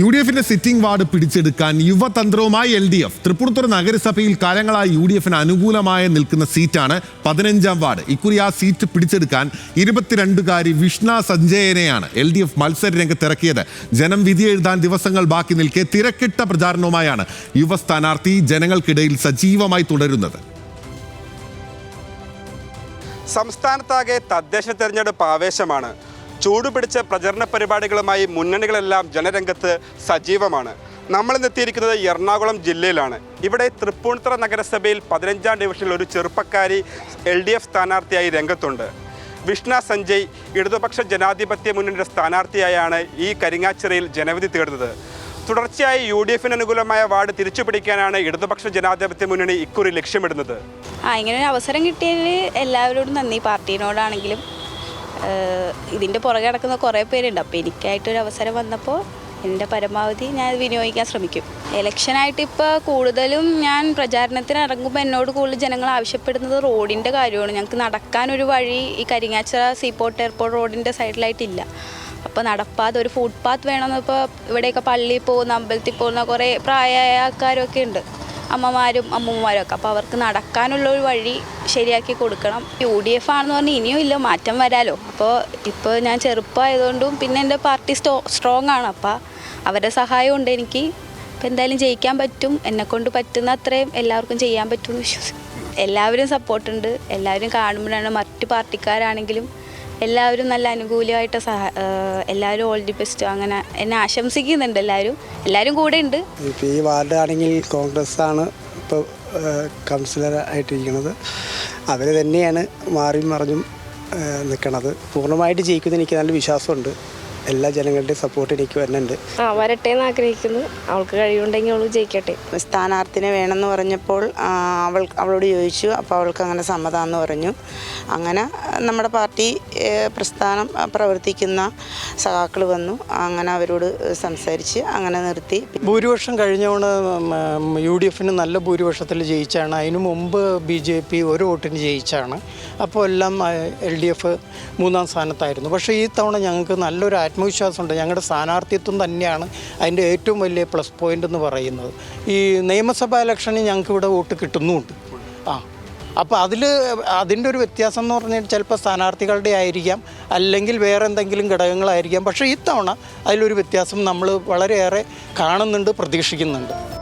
U D എഫിന്റെ sitting ward പിടിച്ചെടുക്കാൻ യുവതന്ത്രവുമായി എൽ ഡി എഫ്. തൃപ്പൂണിത്തുറ നഗരസഭയിൽ കാലങ്ങളായി യു ഡി എഫിന് അനുകൂലമായി നിൽക്കുന്ന സീറ്റാണ് പതിനഞ്ചാം വാർഡ്. ഇക്കുറി ആ സീറ്റ് പിടിച്ചെടുക്കാൻ ഇരുപത്തിരണ്ടുകാരി വിഷ്ണ സഞ്ജയനെയാണ് എൽ ഡി എഫ് മത്സര രംഗത്തിറക്കിയത് ജനം വിധി എഴുതാൻ ദിവസങ്ങൾ ബാക്കി നിൽക്കെ തിരക്കിട്ട പ്രചാരണവുമായാണ് യുവ സ്ഥാനാർത്ഥി ജനങ്ങൾക്കിടയിൽ സജീവമായി തുടരുന്നത്. സംസ്ഥാനത്താകെ തദ്ദേശ തെരഞ്ഞെടുപ്പ് ആവേശമാണ്. ചൂടുപിടിച്ച പ്രചരണ പരിപാടികളുമായി മുന്നണികളെല്ലാം ജനരംഗത്ത് സജീവമാണ്. നമ്മൾ എത്തിയിരിക്കുന്നത് എറണാകുളം ജില്ലയിലാണ്. ഇവിടെ തൃപ്പൂണിത്തുറ നഗരസഭയിൽ പതിനഞ്ചാം ഡിവിഷനിൽ ഒരു ചെറുപ്പക്കാരി എൽ ഡി എഫ് സ്ഥാനാർത്ഥിയായി രംഗത്തുണ്ട്. വിഷ്ണ സഞ്ജയ് ഇടതുപക്ഷ ജനാധിപത്യ മുന്നണിയുടെ സ്ഥാനാർത്ഥിയായാണ് ഈ കരിങ്ങാച്ചിറയിൽ ജനവിധി തേടുന്നത്. തുടർച്ചയായി യു ഡി എഫിന് അനുകൂലമായ വാർഡ് തിരിച്ചുപിടിക്കാനാണ് ഇടതുപക്ഷ ജനാധിപത്യ മുന്നണി ഇക്കുറി ലക്ഷ്യമിടുന്നത്. ആ ഇങ്ങനെ ഒരു അവസരം കിട്ടിയതിൽ എല്ലാവരോടും നന്ദി. പാർട്ടിയോടാണെങ്കിലും ഇതിന്റെ പുറകെ നടക്കുന്ന കുറേ പേരുണ്ട്. അപ്പോൾ എനിക്കായിട്ടൊരു അവസരം വന്നപ്പോൾ എന്റെ പരമാവധി ഞാൻ വിനിയോഗിക്കാൻ ശ്രമിക്കും. ഇലക്ഷനായിട്ട് ഇപ്പോൾ കൂടുതലും ഞാൻ പ്രചാരണത്തിന് ഇറങ്ങുമ്പോൾ എന്നോട് കൂടുതൽ ജനങ്ങൾ ആവശ്യപ്പെടുന്നത് റോഡിന്റെ കാര്യമാണ്. ഞങ്ങൾക്ക് നടക്കാനൊരു വഴി ഈ കരിങ്ങാച്ചിറ സീപോർട്ട് എയർപോർട്ട് റോഡിന്റെ സൈഡിലായിട്ടില്ല അപ്പോൾ നടപ്പാതെ ഒരു ഫുട്പാത്ത് വേണമെന്ന് ഇപ്പോൾ ഇവിടെയൊക്കെ പള്ളിയിൽ പോകുന്ന അമ്പലത്തിൽ പോകുന്ന കുറേ പ്രായമായ ആൾക്കാരൊക്കെ ഉണ്ട്. അമ്മമാരും അമ്മൂമ്മമാരും ഒക്കെ. അപ്പോൾ അവർക്ക് നടക്കാനുള്ള ഒരു വഴി ശരിയാക്കി കൊടുക്കണം. യു ഡി എഫ് ആണെന്ന് പറഞ്ഞാൽ ഇനിയും ഇല്ല മാറ്റം വരാലോ. അപ്പോൾ ഇപ്പോൾ ഞാൻ ചെറുപ്പമായതുകൊണ്ടും പിന്നെ എന്റെ പാർട്ടി സ്റ്റോ സ്ട്രോങ് ആണ്. അപ്പോൾ അവരുടെ സഹായം ഉണ്ട് എനിക്ക്. അപ്പോൾ എന്തായാലും ജയിക്കാൻ പറ്റും. എന്നെക്കൊണ്ട് പറ്റുന്ന അത്രയും എല്ലാവർക്കും ചെയ്യാൻ പറ്റുമെന്ന് വിശ്വസിക്കും എല്ലാവരും സപ്പോർട്ടുണ്ട് എല്ലാവരും കാണുമ്പോഴാണ് മറ്റു പാർട്ടിക്കാരാണെങ്കിലും എല്ലാവരും നല്ല അനുകൂലമായിട്ട് സഹ എല്ലാവരും ഓൾ ദി ബെസ്റ്റ് അങ്ങനെ എന്നെ ആശംസിക്കുന്നുണ്ട് എല്ലാവരും. എല്ലാവരും കൂടെ ഉണ്ട്. ഇപ്പോൾ ഈ വാർഡ് ആണെങ്കിൽ കോൺഗ്രസ് ആണ് ഇപ്പോൾ കൗൺസിലർ ആയിട്ടിരിക്കുന്നത്. അവർ തന്നെയാണ് മാറി മറിഞ്ഞും നിൽക്കണത് പൂർണമായിട്ട് ജയിക്കുമെന്ന് എനിക്ക് നല്ല വിശ്വാസമുണ്ട്. എല്ലാ ജനങ്ങളുടെയും സപ്പോർട്ട് എനിക്ക് വരുന്നുണ്ട്. ആ വരട്ടെ എന്ന് ആഗ്രഹിക്കുന്നു. അവൾക്ക് കഴിവുണ്ടെങ്കിൽ അവൾ ജയിക്കട്ടെ. സ്ഥാനാർത്ഥിനെ വേണമെന്ന് പറഞ്ഞപ്പോൾ അവൾ അവളോട് ചോദിച്ചു. അപ്പോൾ അവൾക്ക് അങ്ങനെ സമ്മതമാണെന്ന് പറഞ്ഞു. അങ്ങനെ നമ്മുടെ പാർട്ടി പ്രസ്ഥാനം പ്രവർത്തിക്കുന്ന സഖാക്കൾ വന്നു. അങ്ങനെ അവരോട് സംസാരിച്ച് അങ്ങനെ നിർത്തി. ഭൂരിപക്ഷം കഴിഞ്ഞവണ് യു ഡി എഫിന് നല്ല ഭൂരിപക്ഷത്തിൽ ജയിച്ചാണ്. അതിനു മുമ്പ് ബി ജെ പി ഒരു വോട്ടിന് ജയിച്ചാണ്. അപ്പോൾ എല്ലാം എൽ ഡി എഫ് മൂന്നാം സ്ഥാനത്തായിരുന്നു. പക്ഷേ ഈ തവണ ഞങ്ങൾക്ക് നല്ലൊരു ആത്മവിശ്വാസമുണ്ട്. ഞങ്ങളുടെ സ്ഥാനാർത്ഥിത്വം തന്നെയാണ് അതിന്റെ ഏറ്റവും വലിയ പ്ലസ് പോയിന്റ് എന്ന് പറയുന്നത്. ഈ നിയമസഭാ ഇലക്ഷനിൽ ഞങ്ങൾക്ക് ഇവിടെ വോട്ട് കിട്ടുന്നുമുണ്ട് ആ അപ്പോൾ അതിൽ അതിന്റെ ഒരു വ്യത്യാസം എന്ന് പറഞ്ഞാൽ ചിലപ്പോൾ സ്ഥാനാർത്ഥികളുടെ ആയിരിക്കാം അല്ലെങ്കിൽ വേറെ എന്തെങ്കിലും ഘടകങ്ങളായിരിക്കാം. പക്ഷേ ഇത്തവണ അതിലൊരു വ്യത്യാസം നമ്മൾ വളരെയേറെ കാണുന്നുണ്ട് പ്രതീക്ഷിക്കുന്നുണ്ട്.